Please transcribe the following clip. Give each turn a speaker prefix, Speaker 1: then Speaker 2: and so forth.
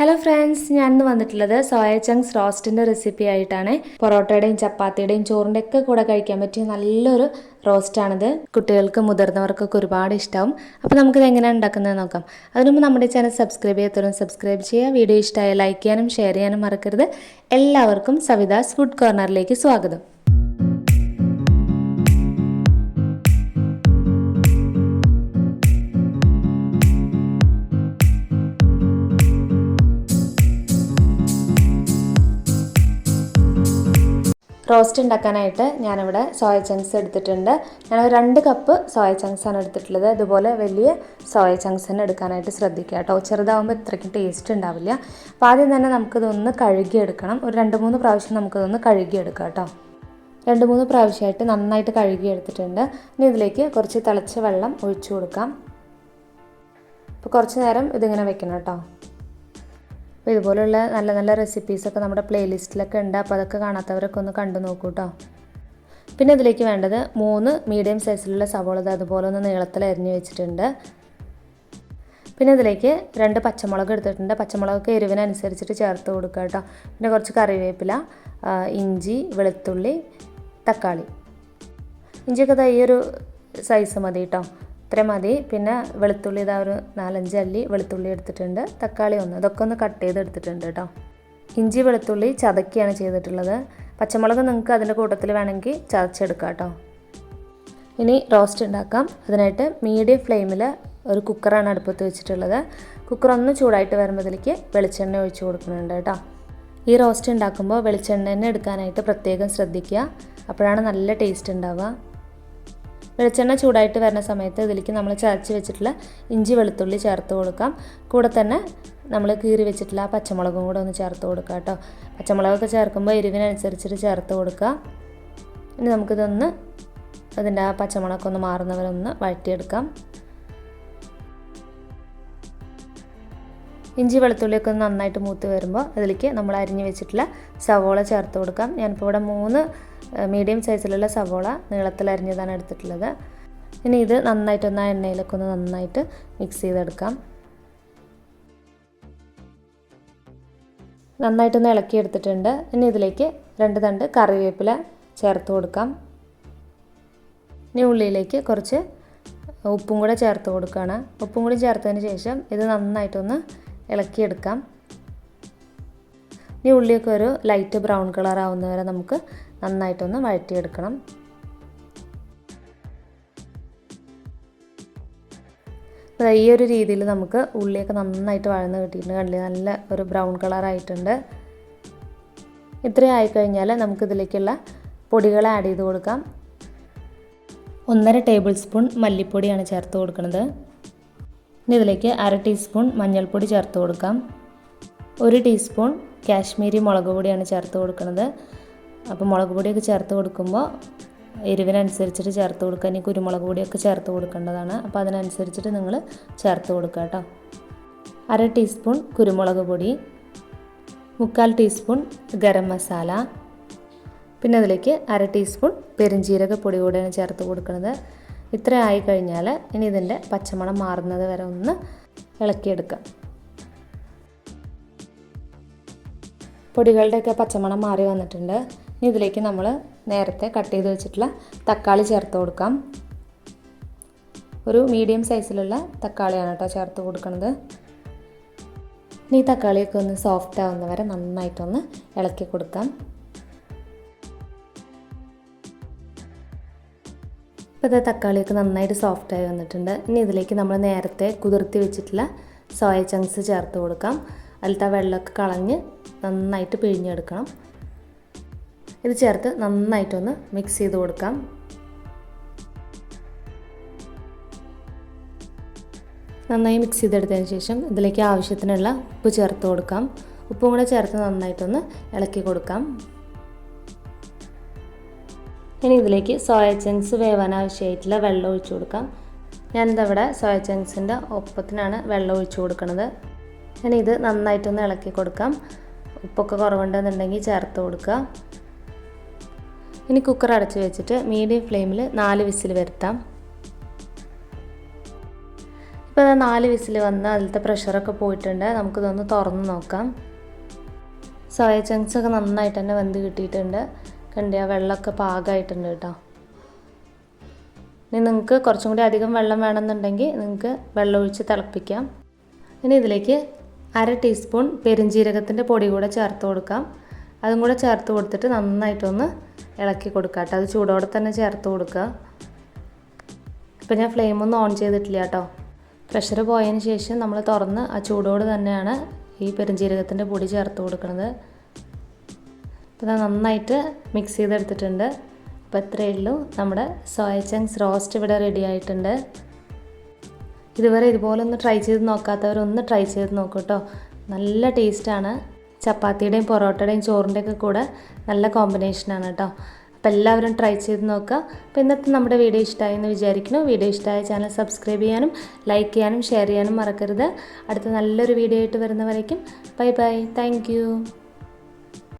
Speaker 1: Hello friends ഞാൻ ഇന്ന് വന്നിട്ടുള്ളത് സോയ ചങ്ക്സ് റോസ്റ്റിന്റെ റെസിപ്പി ആയിട്ടാണ്. പൊറോട്ടയുടെയും ചപ്പാത്തിയുടെയും ചോറിന്റെ ഒക്കെ കൂടെ കഴിക്കാൻ പറ്റിയ നല്ലൊരു റോസ്റ്റാണിത് കുട്ടികൾക്ക് മുതിർന്നവർക്കൊക്കെ ഒരുപാട് ഇഷ്ടമാവും അപ്പോൾ നമുക്കിത് എങ്ങനെയാണ് ഉണ്ടാക്കുന്നത് നോക്കാം. അതിനു മുമ്പ് നമ്മുടെ ചാനൽ സബ്സ്ക്രൈബ് ചെയ്യാത്തവരും സബ്സ്ക്രൈബ് ചെയ്യുക. വീഡിയോ ഇഷ്ടമായ ലൈക്ക് ചെയ്യാനും ഷെയർ ചെയ്യാനും മറക്കരുത്. എല്ലാവർക്കും സവിതാസ് ഫുഡ് കോർണറിലേക്ക് സ്വാഗതം. റോസ്റ്റ് ഉണ്ടാക്കാനായിട്ട് ഞാനിവിടെ സോയ ചങ്ക്സ് എടുത്തിട്ടുണ്ട്. ഞാൻ രണ്ട് കപ്പ് സോയ ചങ്ക്സ് ആണ് എടുത്തിട്ടുള്ളത്. അതുപോലെ വലിയ സോയ ചങ്ക്സ് തന്നെ എടുക്കാനായിട്ട് ശ്രദ്ധിക്കുക കേട്ടോ. ചെറുതാവുമ്പോൾ ഇത്രയ്ക്ക് ടേസ്റ്റ് ഉണ്ടാവില്ല. അപ്പോൾ ആദ്യം തന്നെ നമുക്കിതൊന്ന് കഴുകിയെടുക്കണം. ഒരു രണ്ട് മൂന്ന് പ്രാവശ്യം നമുക്കിതൊന്ന് കഴുകിയെടുക്കാം കേട്ടോ. രണ്ട് മൂന്ന് പ്രാവശ്യമായിട്ട് നന്നായിട്ട് കഴുകിയെടുത്തിട്ടുണ്ട്. ഇനി ഇതിലേക്ക് കുറച്ച് തിളച്ച വെള്ളം ഒഴിച്ചു കൊടുക്കാം. അപ്പോൾ കുറച്ച് നേരം ഇതിങ്ങനെ വെക്കണം കേട്ടോ. അപ്പോൾ ഇതുപോലുള്ള നല്ല നല്ല റെസിപ്പീസൊക്കെ നമ്മുടെ പ്ലേലിസ്റ്റിലൊക്കെ ഉണ്ട്. അപ്പോൾ അതൊക്കെ കാണാത്തവരൊക്കെ ഒന്ന് കണ്ടു നോക്കൂ കേട്ടോ പിന്നെ ഇതിലേക്ക് വേണ്ടത് മൂന്ന് മീഡിയം സൈസിലുള്ള സവോള അതുപോലെ ഒന്ന് നീളത്തിൽ അരിഞ്ഞു വെച്ചിട്ടുണ്ട്. പിന്നെ ഇതിലേക്ക് രണ്ട് പച്ചമുളക് എടുത്തിട്ടുണ്ട്. പച്ചമുളകൊക്കെ എരിവിനനുസരിച്ചിട്ട് ചേർത്ത് കൊടുക്കുക കേട്ടോ പിന്നെ കുറച്ച് കറിവേപ്പില ഇഞ്ചി വെളുത്തുള്ളി തക്കാളി. ഇഞ്ചിയൊക്കെ ഈ ഒരു സൈസ് മതി കേട്ടോ ഇത്രയും മതി. പിന്നെ വെളുത്തുള്ളി ഇതാ ഒരു നാലഞ്ച് അല്ലി വെളുത്തുള്ളി എടുത്തിട്ടുണ്ട്. തക്കാളി ഒന്ന് ഇതൊക്കെ ഒന്ന് കട്ട് ചെയ്ത് എടുത്തിട്ടുണ്ട് കേട്ടോ ഇഞ്ചി വെളുത്തുള്ളി ചതക്കിയാണ് ചെയ്തിട്ടുള്ളത്. പച്ചമുളക് നിങ്ങൾക്ക് അതിന്റെ കൂട്ടത്തിൽ വേണമെങ്കിൽ ചതച്ചെടുക്കാം കേട്ടോ ഇനി റോസ്റ്റ് ഉണ്ടാക്കാം. അതിനായിട്ട് മീഡിയം ഫ്ലെയിമിൽ ഒരു കുക്കറാണ് അടുപ്പത്ത് വെച്ചിട്ടുള്ളത്. കുക്കർ ഒന്ന് ചൂടായിട്ട് വരുമ്പോഴത്തേക്ക് വെളിച്ചെണ്ണ ഒഴിച്ച് കൊടുക്കുന്നുണ്ട് കേട്ടോ ഈ റോസ്റ്റ് ഉണ്ടാക്കുമ്പോൾ വെളിച്ചെണ്ണ തന്നെ എടുക്കാനായിട്ട് പ്രത്യേകം ശ്രദ്ധിക്കുക. അപ്പോഴാണ് നല്ല ടേസ്റ്റ് ഉണ്ടാവുക. വെളിച്ചെണ്ണ ചൂടായിട്ട് വരുന്ന സമയത്ത് ഇതിലേക്ക് നമ്മൾ ചതച്ച് വെച്ചിട്ടുള്ള ഇഞ്ചി വെളുത്തുള്ളി ചേർത്ത് കൊടുക്കാം. കൂടെ തന്നെ നമ്മൾ കീറി വെച്ചിട്ടുള്ള പച്ചമുളകും കൂടെ ഒന്ന് ചേർത്ത് കൊടുക്കുക കേട്ടോ. പച്ചമുളകൊക്കെ ചേർക്കുമ്പോൾ എരിവിനനുസരിച്ചിട്ട് ചേർത്ത് കൊടുക്കുക. ഇനി നമുക്കിതൊന്ന് അതിന്റെ ആ പച്ചമുളകൊക്കെ ഒന്ന് മാറുന്നവരൊന്ന് വഴറ്റിയെടുക്കാം. ഇഞ്ചി വെളുത്തുള്ളിയൊക്കെ ഒന്ന് നന്നായിട്ട് മൂത്ത് വരുമ്പോൾ അതിലേക്ക് നമ്മൾ അരിഞ്ഞു വെച്ചിട്ടുള്ള സവോള ചേർത്ത് കൊടുക്കാം. ഞാനിപ്പോൾ ഇവിടെ മൂന്ന് മീഡിയം സൈസിലുള്ള സവോള നീളത്തിൽ അരിഞ്ഞതാണ് എടുത്തിട്ടുള്ളത്. ഇനി ഇത് നന്നായിട്ടൊന്ന് ആ എണ്ണയിലൊക്കെ ഒന്ന് നന്നായിട്ട് മിക്സ് ചെയ്തെടുക്കാം. നന്നായിട്ടൊന്ന് ഇളക്കി എടുത്തിട്ടുണ്ട്. ഇനി ഇതിലേക്ക് രണ്ട് തണ്ട് കറിവേപ്പില ചേർത്ത് കൊടുക്കാം. ഇനി ഉള്ളിയിലേക്ക് കുറച്ച് ഉപ്പും കൂടെ ചേർത്ത് കൊടുക്കുകയാണ്. ഉപ്പും കൂടി ചേർത്തതിന് ശേഷം ഇത് നന്നായിട്ടൊന്ന് ഇളക്കിയെടുക്കാം. ഇനി ഉള്ളിയൊക്കെ ഒരു ലൈറ്റ് ബ്രൗൺ കളർ ആവുന്നവരെ നമുക്ക് നന്നായിട്ടൊന്ന് വഴറ്റിയെടുക്കണം. ഈ ഒരു രീതിയിൽ നമുക്ക് ഉള്ളിയൊക്കെ നന്നായിട്ട് വഴന്ന് കിട്ടിയിട്ടുണ്ട് കണ്ടില്ലേ? നല്ല ഒരു ബ്രൗൺ കളറായിട്ടുണ്ട് ഇത്രയും ആയിക്കഴിഞ്ഞാൽ നമുക്കിതിലേക്കുള്ള പൊടികൾ ആഡ് ചെയ്ത് കൊടുക്കാം. ഒന്നര ടേബിൾ സ്പൂൺ മല്ലിപ്പൊടിയാണ് ചേർത്ത് കൊടുക്കുന്നത്. ഇനി ഇതിലേക്ക് അര ടീസ്പൂൺ മഞ്ഞൾപ്പൊടി ചേർത്ത് കൊടുക്കാം. ഒരു ടീസ്പൂൺ കാശ്മീരി മുളക് പൊടിയാണ് ചേർത്ത് കൊടുക്കുന്നത്. അപ്പോൾ മുളക് പൊടിയൊക്കെ ചേർത്ത് കൊടുക്കുമ്പോൾ എരിവിനനുസരിച്ചിട്ട് ചേർത്ത് കൊടുക്കുക. ഇനി കുരുമുളക് പൊടിയൊക്കെ ചേർത്ത് കൊടുക്കേണ്ടതാണ്. അപ്പോൾ അതിനനുസരിച്ചിട്ട് നിങ്ങൾ ചേർത്ത് കൊടുക്കുക കേട്ടോ. അര ടീസ്പൂൺ കുരുമുളക് പൊടി മുക്കാൽ ടീസ്പൂൺ ഗരം മസാല പിന്നെ അതിലേക്ക് അര ടീസ്പൂൺ പെരിഞ്ജീരക പൊടി കൂടെയാണ് ചേർത്ത് കൊടുക്കുന്നത്. ഇത്ര ആയി കഴിഞ്ഞാൽ ഇനി ഇതിന്റെ പച്ചമണം മാറുന്നത് വരെ ഒന്ന് ഇളക്കിയെടുക്കാം. പൊടികളുടെയൊക്കെ പച്ചമണം മാറി വന്നിട്ടുണ്ട്. ഇനി ഇതിലേക്ക് നമ്മൾ നേരത്തെ കട്ട് ചെയ്ത് വെച്ചിട്ടുള്ള തക്കാളി ചേർത്ത് കൊടുക്കാം. ഒരു മീഡിയം സൈസിലുള്ള തക്കാളിയാണ് കേട്ടോ ചേർത്ത് കൊടുക്കുന്നത് ഇനി ഈ തക്കാളിയൊക്കെ ഒന്ന് സോഫ്റ്റ് ആവുന്നവരെ നന്നായിട്ടൊന്ന് ഇളക്കി കൊടുക്കാം. ഇപ്പോൾ ഇത് തക്കാളിയൊക്കെ നന്നായിട്ട് സോഫ്റ്റായി വന്നിട്ടുണ്ട്. ഇനി ഇതിലേക്ക് നമ്മൾ നേരത്തെ കുതിർത്തി വെച്ചിട്ടുള്ള സോയ ചങ്ക്സ് ചേർത്ത് കൊടുക്കാം. അതിലത്തെ വെള്ളമൊക്കെ കളഞ്ഞ് നന്നായിട്ട് പിഴിഞ്ഞെടുക്കണം. ഇത് ചേർത്ത് നന്നായിട്ടൊന്ന് മിക്സ് ചെയ്ത് കൊടുക്കാം. നന്നായി മിക്സ് ചെയ്തെടുത്തതിന് ശേഷം ഇതിലേക്ക് ആവശ്യത്തിനുള്ള ഉപ്പ് ചേർത്ത് കൊടുക്കാം. ഉപ്പും കൂടെ ചേർത്ത് നന്നായിട്ടൊന്ന് ഇളക്കി കൊടുക്കാം. ഇനി ഇതിലേക്ക് സോയ ചങ്ക്സ് വേവാൻ ആവശ്യമായിട്ടുള്ള വെള്ളം ഒഴിച്ചു കൊടുക്കാം. ഞാനിതവിടെ സോയ ചങ്ക്സിന്റെ ഒപ്പത്തിനാണ് വെള്ളം ഒഴിച്ചു കൊടുക്കുന്നത് ഇനി ഇത് നന്നായിട്ടൊന്ന് ഇളക്കി കൊടുക്കാം. ഉപ്പൊക്കെ കുറവുണ്ടെന്നുണ്ടെങ്കിൽ ചേർത്ത് കൊടുക്കുക. ഇനി കുക്കർ അടച്ച് വെച്ചിട്ട് മീഡിയം ഫ്ലെയിമിൽ നാല് വിസിൽ വരുത്താം. ഇപ്പോൾ അത് നാല് വിസിൽ വന്ന് അതിലത്തെ പ്രഷറൊക്കെ പോയിട്ടുണ്ട്. നമുക്കിതൊന്ന് തുറന്ന് നോക്കാം. സോയ ചങ്ക്സ് ഒക്കെ നന്നായിട്ട് തന്നെ വെന്ത് കിട്ടിയിട്ടുണ്ട്. കണ്ടി ആ വെള്ളമൊക്കെ പാകമായിട്ടുണ്ട് കേട്ടോ. ഇനി നിങ്ങൾക്ക് കുറച്ചും കൂടി അധികം വെള്ളം വേണമെന്നുണ്ടെങ്കിൽ നിങ്ങൾക്ക് വെള്ളം ഒഴിച്ച് തിളപ്പിക്കാം. ഇനി ഇതിലേക്ക് അര ടീസ്പൂൺ പെരിഞ്ജീരകത്തിന്റെ പൊടി കൂടെ ചേർത്ത് കൊടുക്കാം. അതും കൂടെ ചേർത്ത് കൊടുത്തിട്ട് നന്നായിട്ടൊന്ന് ഇളക്കി കൊടുക്കാം കേട്ടോ. അത് ചൂടോടെ തന്നെ ചേർത്ത് കൊടുക്കുക. ഇപ്പം ഞാൻ ഫ്ലെയിമൊന്നും ഓൺ ചെയ്തിട്ടില്ല കേട്ടോ. പ്രഷർ പോയതിന് ശേഷം നമ്മൾ തുറന്ന് ആ ചൂടോട് തന്നെയാണ് ഈ പെരിഞ്ജീരകത്തിന്റെ പൊടി ചേർത്ത് കൊടുക്കുന്നത്. അപ്പോൾ നന്നായിട്ട് മിക്സ് ചെയ്തെടുത്തിട്ടുണ്ട്. അപ്പോൾ ഇത്രയേ ഉള്ളൂ. നമ്മുടെ സോയ ചങ്ക്സ് റോസ്റ്റ് ഇവിടെ റെഡി ആയിട്ടുണ്ട്. ഇതുവരെ ഇതുപോലെ ഒന്ന് ട്രൈ ചെയ്ത് നോക്കാത്തവരൊന്ന് ട്രൈ ചെയ്ത് നോക്കൂ കേട്ടോ. നല്ല ടേസ്റ്റാണ് ചപ്പാത്തിയുടെയും പൊറോട്ടയുടെയും ചോറിന്റെയൊക്കെ കൂടെ നല്ല കോമ്പിനേഷനാണ് കേട്ടോ. അപ്പോൾ എല്ലാവരും ട്രൈ ചെയ്ത് നോക്കുക. അപ്പോൾ ഇന്നത്തെ നമ്മുടെ വീഡിയോ ഇഷ്ടമായി എന്ന് വിചാരിക്കുന്നു. വീഡിയോ ഇഷ്ടമായ ചാനൽ സബ്സ്ക്രൈബ് ചെയ്യാനും ലൈക്ക് ചെയ്യാനും ഷെയർ ചെയ്യാനും മറക്കരുത്. അടുത്ത നല്ലൊരു വീഡിയോ ആയിട്ട് വരുന്നവരേക്കും ബൈ ബൈ താങ്ക്